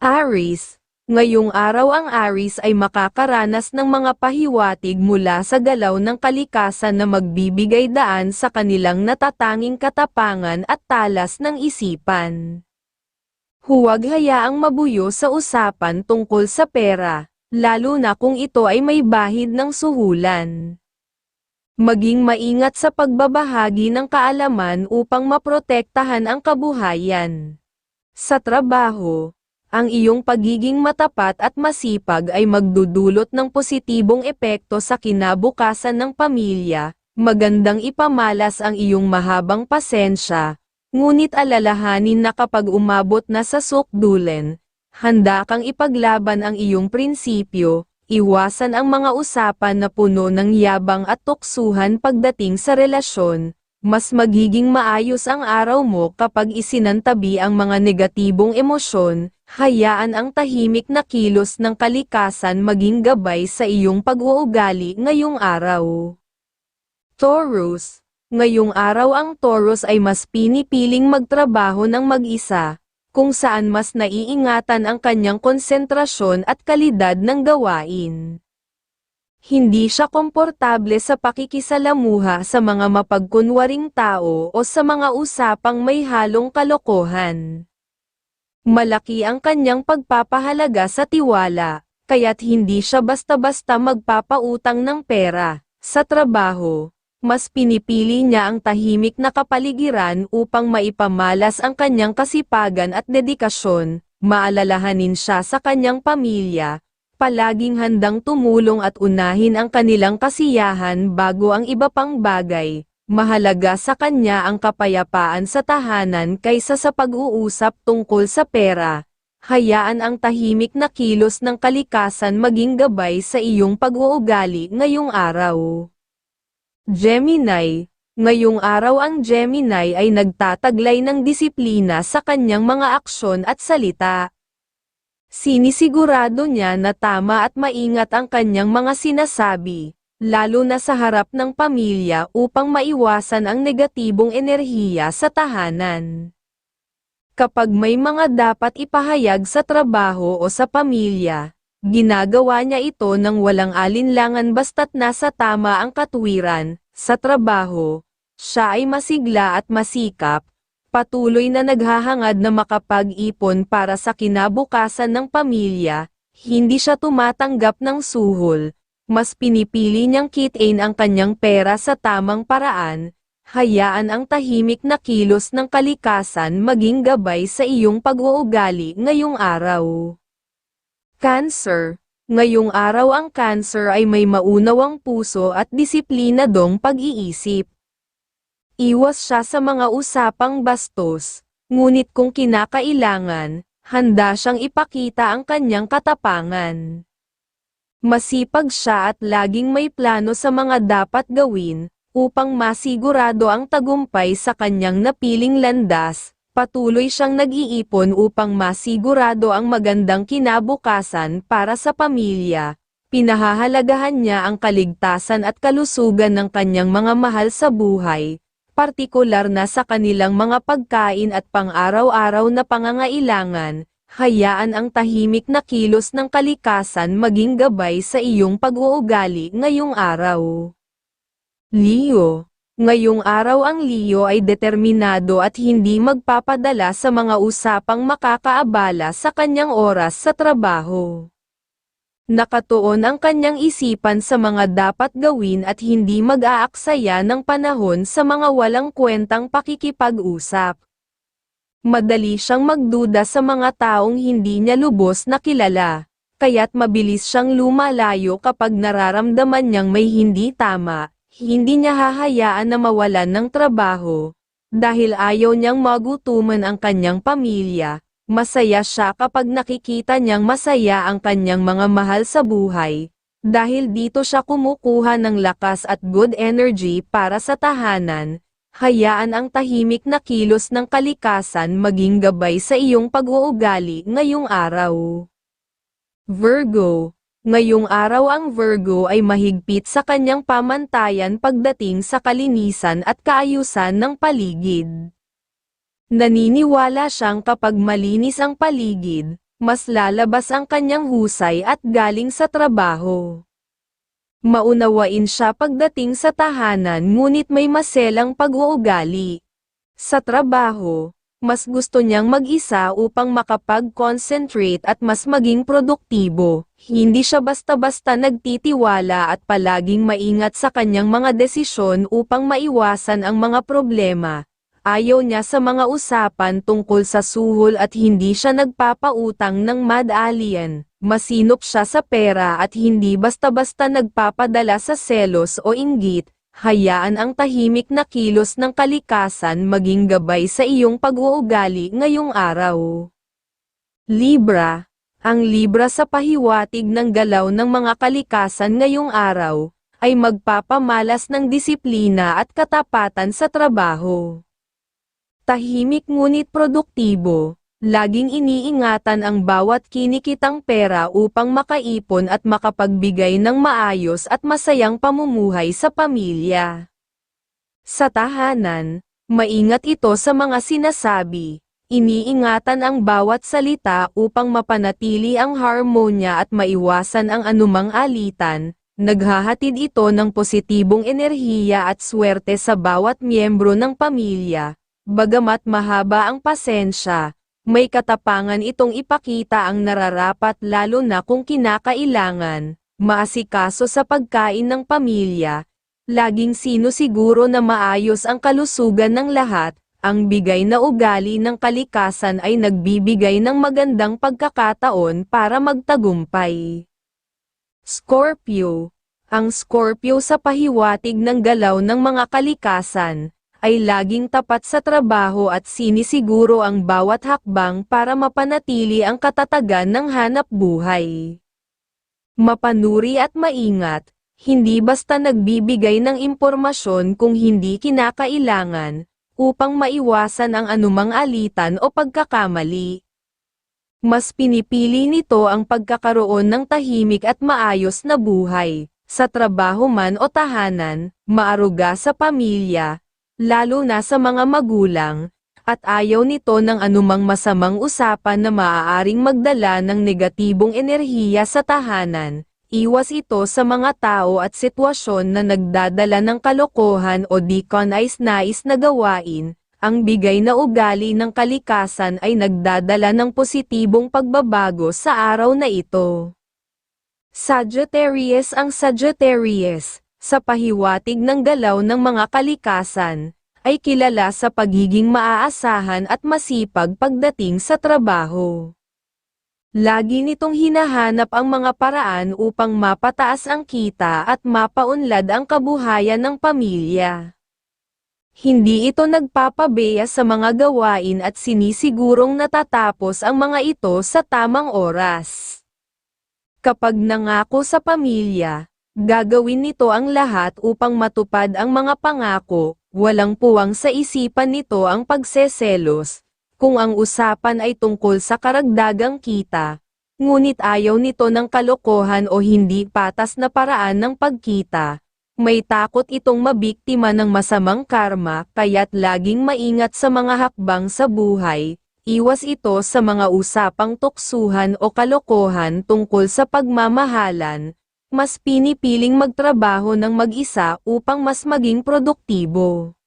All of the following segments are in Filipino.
Aris, ngayong araw ang Aris ay makakaranas ng mga pahiwatig mula sa galaw ng kalikasan na magbibigay daan sa kanilang natatanging katapangan at talas ng isipan. Huwag hayaang mabuyo sa usapan tungkol sa pera, lalo na kung ito ay may bahid ng suhulan. Maging maingat sa pagbabahagi ng kaalaman upang maprotektahan ang kabuhayan. Sa trabaho, ang iyong pagiging matapat at masipag ay magdudulot ng positibong epekto sa kinabukasan ng pamilya, magandang ipamalas ang iyong mahabang pasensya, ngunit alalahanin na kapag umabot na sa sukdulen, handa kang ipaglaban ang iyong prinsipyo, iwasan ang mga usapan na puno ng yabang at tuksuhan pagdating sa relasyon, mas magiging maayos ang araw mo kapag isinantabi ang mga negatibong emosyon, hayaan ang tahimik na kilos ng kalikasan maging gabay sa iyong pag-uugali ngayong araw. Taurus, ngayong araw ang Taurus ay mas pinipiling magtrabaho ng mag-isa, kung saan mas naiingatan ang kanyang konsentrasyon at kalidad ng gawain. Hindi siya komportable sa pakikisalamuha sa mga mapagkunwaring tao o sa mga usapang may halong kalokohan. Malaki ang kanyang pagpapahalaga sa tiwala, kaya't hindi siya basta-basta magpapautang ng pera. Sa trabaho, mas pinipili niya ang tahimik na kapaligiran upang maipamalas ang kanyang kasipagan at dedikasyon, maalalahanin siya sa kanyang pamilya, palaging handang tumulong at unahin ang kanilang kasiyahan bago ang iba pang bagay. Mahalaga sa kanya ang kapayapaan sa tahanan kaysa sa pag-uusap tungkol sa pera. Hayaan ang tahimik na kilos ng kalikasan maging gabay sa iyong pag-uugali ngayong araw. Gemini, ngayong araw ang Gemini ay nagtataglay ng disiplina sa kanyang mga aksyon at salita. Sinisigurado niya na tama at maingat ang kanyang mga sinasabi, lalo na sa harap ng pamilya upang maiwasan ang negatibong enerhiya sa tahanan. Kapag may mga dapat ipahayag sa trabaho o sa pamilya, ginagawa niya ito ng walang alinlangan basta't nasa tama ang katwiran, sa trabaho, siya ay masigla at masikap, patuloy na naghahangad na makapag-ipon para sa kinabukasan ng pamilya, hindi siya tumatanggap ng suhol, mas pinipili niyang kitain ang kanyang pera sa tamang paraan, hayaan ang tahimik na kilos ng kalikasan maging gabay sa iyong pag-uugali ngayong araw. Cancer Ngayong araw ang cancer ay may maunawang puso at disiplinadong pag-iisip. Iwas siya sa mga usapang bastos, ngunit kung kinakailangan, handa siyang ipakita ang kanyang katapangan. Masipag siya at laging may plano sa mga dapat gawin, upang masigurado ang tagumpay sa kanyang napiling landas, patuloy siyang nag-iipon upang masigurado ang magandang kinabukasan para sa pamilya. Pinahahalagahan niya ang kaligtasan at kalusugan ng kanyang mga mahal sa buhay, partikular na sa kanilang mga pagkain at pang-araw-araw na pangangailangan, hayaan ang tahimik na kilos ng kalikasan maging gabay sa iyong pag-uugali ngayong araw. Leo Ngayong araw ang Leo ay determinado at hindi magpapadala sa mga usapang makakaabala sa kanyang oras sa trabaho. Nakatuon ang kanyang isipan sa mga dapat gawin at hindi mag-aaksaya ng panahon sa mga walang kwentang pakikipag-usap. Madali siyang magduda sa mga taong hindi niya lubos na kilala, kaya't mabilis siyang lumalayo kapag nararamdaman niyang may hindi tama, hindi niya hahayaan na mawalan ng trabaho, dahil ayaw niyang magutuman ang kanyang pamilya, Masaya siya kapag nakikita niyang masaya ang kanyang mga mahal sa buhay, dahil dito siya kumukuha ng lakas at good energy para sa tahanan, hayaan ang tahimik na kilos ng kalikasan maging gabay sa iyong pag-uugali ngayong araw. Virgo Ngayong araw ang Virgo ay mahigpit sa kanyang pamantayan pagdating sa kalinisan at kaayusan ng paligid. Naniniwala siyang kapag malinis ang paligid, mas lalabas ang kanyang husay at galing sa trabaho. Maunawain siya pagdating sa tahanan ngunit may maselang pag-uugali. Sa trabaho, mas gusto niyang mag-isa upang makapag-concentrate at mas maging produktibo. Hindi siya basta-basta nagtitiwala at palaging maingat sa kanyang mga desisyon upang maiwasan ang mga problema. Ayaw niya sa mga usapan tungkol sa suhol at hindi siya nagpapautang ng mad alien. Masinop siya sa pera at hindi basta-basta nagpapadala sa selos o inggit, hayaan ang tahimik na kilos ng kalikasan maging gabay sa iyong pag-uugali ngayong araw. Libra Ang Libra sa pahiwatig ng galaw ng mga kalikasan ngayong araw, ay magpapamalas ng disiplina at katapatan sa trabaho. Tahimik ngunit produktibo, laging iniingatan ang bawat kinikitang pera upang makaipon at makapagbigay ng maayos at masayang pamumuhay sa pamilya. Sa tahanan, maingat ito sa mga sinasabi, iniingatan ang bawat salita upang mapanatili ang harmonya at maiwasan ang anumang alitan, naghahatid ito ng positibong enerhiya at swerte sa bawat miyembro ng pamilya, bagamat mahaba ang pasensya, may katapangan itong ipakita ang nararapat lalo na kung kinakailangan, maasikaso sa pagkain ng pamilya, laging sinusiguro na maayos ang kalusugan ng lahat, ang bigay na ugali ng kalikasan ay nagbibigay ng magandang pagkakataon para magtagumpay. Scorpio. Ang Scorpio sa pahiwatig ng galaw ng mga kalikasan, ay laging tapat sa trabaho at sinisiguro ang bawat hakbang para mapanatili ang katatagan ng hanap buhay. Mapanuri at maingat, hindi basta nagbibigay ng impormasyon kung hindi kinakailangan, upang maiwasan ang anumang alitan o pagkakamali. Mas pinipili nito ang pagkakaroon ng tahimik at maayos na buhay, sa trabaho man o tahanan, maaruga sa pamilya, lalo na sa mga magulang, at ayaw nito ng anumang masamang usapan na maaaring magdala ng negatibong enerhiya sa tahanan. Iwas ito sa mga tao at sitwasyon na nagdadala ng kalokohan o di nais-nais na gawain. Ang bigay na ugali ng kalikasan ay nagdadala ng positibong pagbabago sa araw na ito. Sagittarius ang Sagittarius, sa pahiwatig ng galaw ng mga kalikasan, ay kilala sa pagiging maaasahan at masipag pagdating sa trabaho. Lagi nitong hinahanap ang mga paraan upang mapataas ang kita at mapaunlad ang kabuhayan ng pamilya. Hindi ito nagpapabeya sa mga gawain at sinisigurong natatapos ang mga ito sa tamang oras. Kapag nangako sa pamilya, Gagawin nito ang lahat upang matupad ang mga pangako, walang puwang sa isipan nito ang pagseselos, kung ang usapan ay tungkol sa karagdagang kita, ngunit ayaw nito ng kalokohan o hindi patas na paraan ng pagkita. May takot itong mabiktima ng masamang karma kaya't laging maingat sa mga hakbang sa buhay, iwas ito sa mga usapang tuksuhan o kalokohan tungkol sa pagmamahalan, mas pinipiling magtrabaho ng mag-isa upang mas maging produktibo.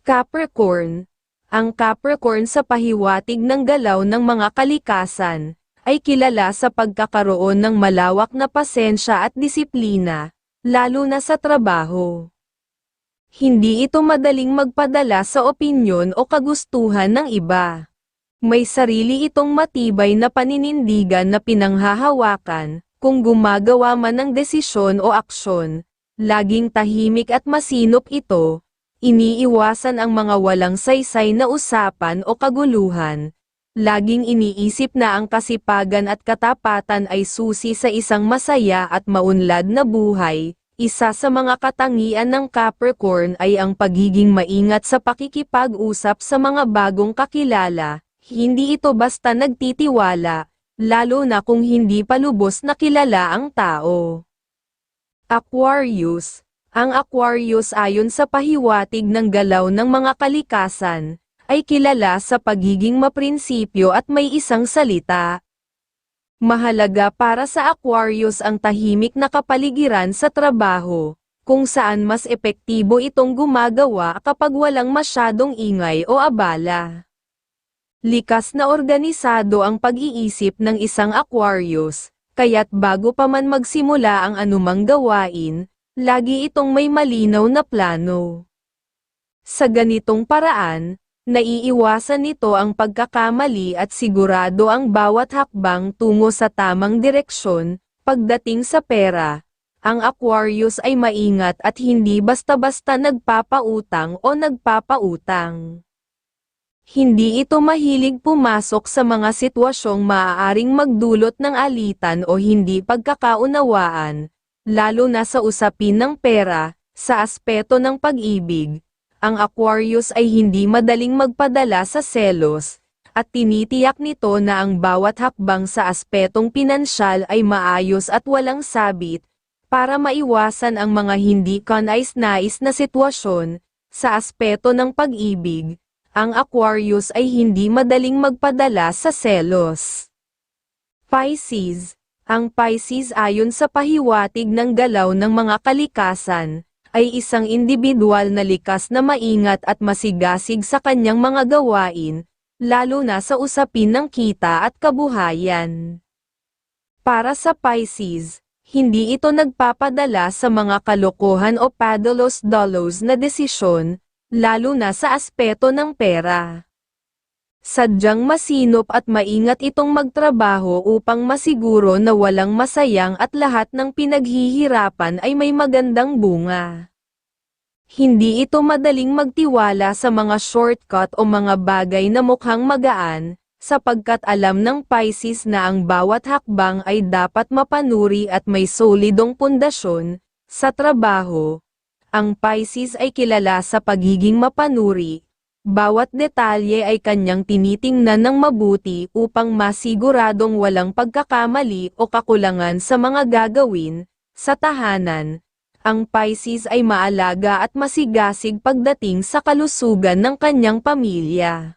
Capricorn Ang Capricorn sa pahiwatig ng galaw ng mga kalikasan, ay kilala sa pagkakaroon ng malawak na pasensya at disiplina, lalo na sa trabaho. Hindi ito madaling magpadala sa opinyon o kagustuhan ng iba. May sarili itong matibay na paninindigan na pinanghahawakan, kung gumagawa man ng desisyon o aksyon, laging tahimik at masinop ito, iniiwasan ang mga walang saysay na usapan o kaguluhan, laging iniisip na ang kasipagan at katapatan ay susi sa isang masaya at maunlad na buhay, isa sa mga katangian ng Capricorn ay ang pagiging maingat sa pakikipag-usap sa mga bagong kakilala, hindi ito basta nagtitiwala, lalo na kung hindi pa lubos na kilala ang tao. Aquarius Ang Aquarius ayon sa pahiwatig ng galaw ng mga kalikasan, ay kilala sa pagiging maprinsipyo at may isang salita. Mahalaga para sa Aquarius ang tahimik na kapaligiran sa trabaho, kung saan mas epektibo itong gumagawa kapag walang masyadong ingay o abala. Likas na organisado ang pag-iisip ng isang Aquarius, kaya't bago pa man magsimula ang anumang gawain, lagi itong may malinaw na plano. Sa ganitong paraan, naiiwasan nito ang pagkakamali at sigurado ang bawat hakbang tungo sa tamang direksyon, pagdating sa pera. Ang Aquarius ay maingat at hindi basta-basta nagpapautang o nagpapautang. Hindi ito mahilig pumasok sa mga sitwasyong maaaring magdulot ng alitan o hindi pagkakaunawaan, lalo na sa usapin ng pera, sa aspeto ng pag-ibig. Ang Aquarius ay hindi madaling magpadala sa selos, at tinitiyak nito na ang bawat hakbang sa aspetong pinansyal ay maayos at walang sabit, para maiwasan ang mga hindi kanais-nais na sitwasyon, sa aspeto ng pag-ibig ang Aquarius ay hindi madaling magpadala sa selos. Pisces Ang Pisces ayon sa pahiwatig ng galaw ng mga kalikasan, ay isang individual na likas na maingat at masigasig sa kanyang mga gawain, lalo na sa usapin ng kita at kabuhayan. Para sa Pisces, hindi ito nagpapadala sa mga kalokohan o padalos-dolos na desisyon, lalo na sa aspeto ng pera. Sadyang masinop at maingat itong magtrabaho upang masiguro na walang masayang at lahat ng pinaghihirapan ay may magandang bunga. Hindi ito madaling magtiwala sa mga shortcut o mga bagay na mukhang magaan, sapagkat alam ng Pisces na ang bawat hakbang ay dapat mapanuri at may solidong pundasyon, sa trabaho, ang Pisces ay kilala sa pagiging mapanuri. Bawat detalye ay kanyang tinitingnan ng mabuti upang masiguradong walang pagkakamali o kakulangan sa mga gagawin. Sa tahanan, ang Pisces ay maalaga at masigasig pagdating sa kalusugan ng kanyang pamilya.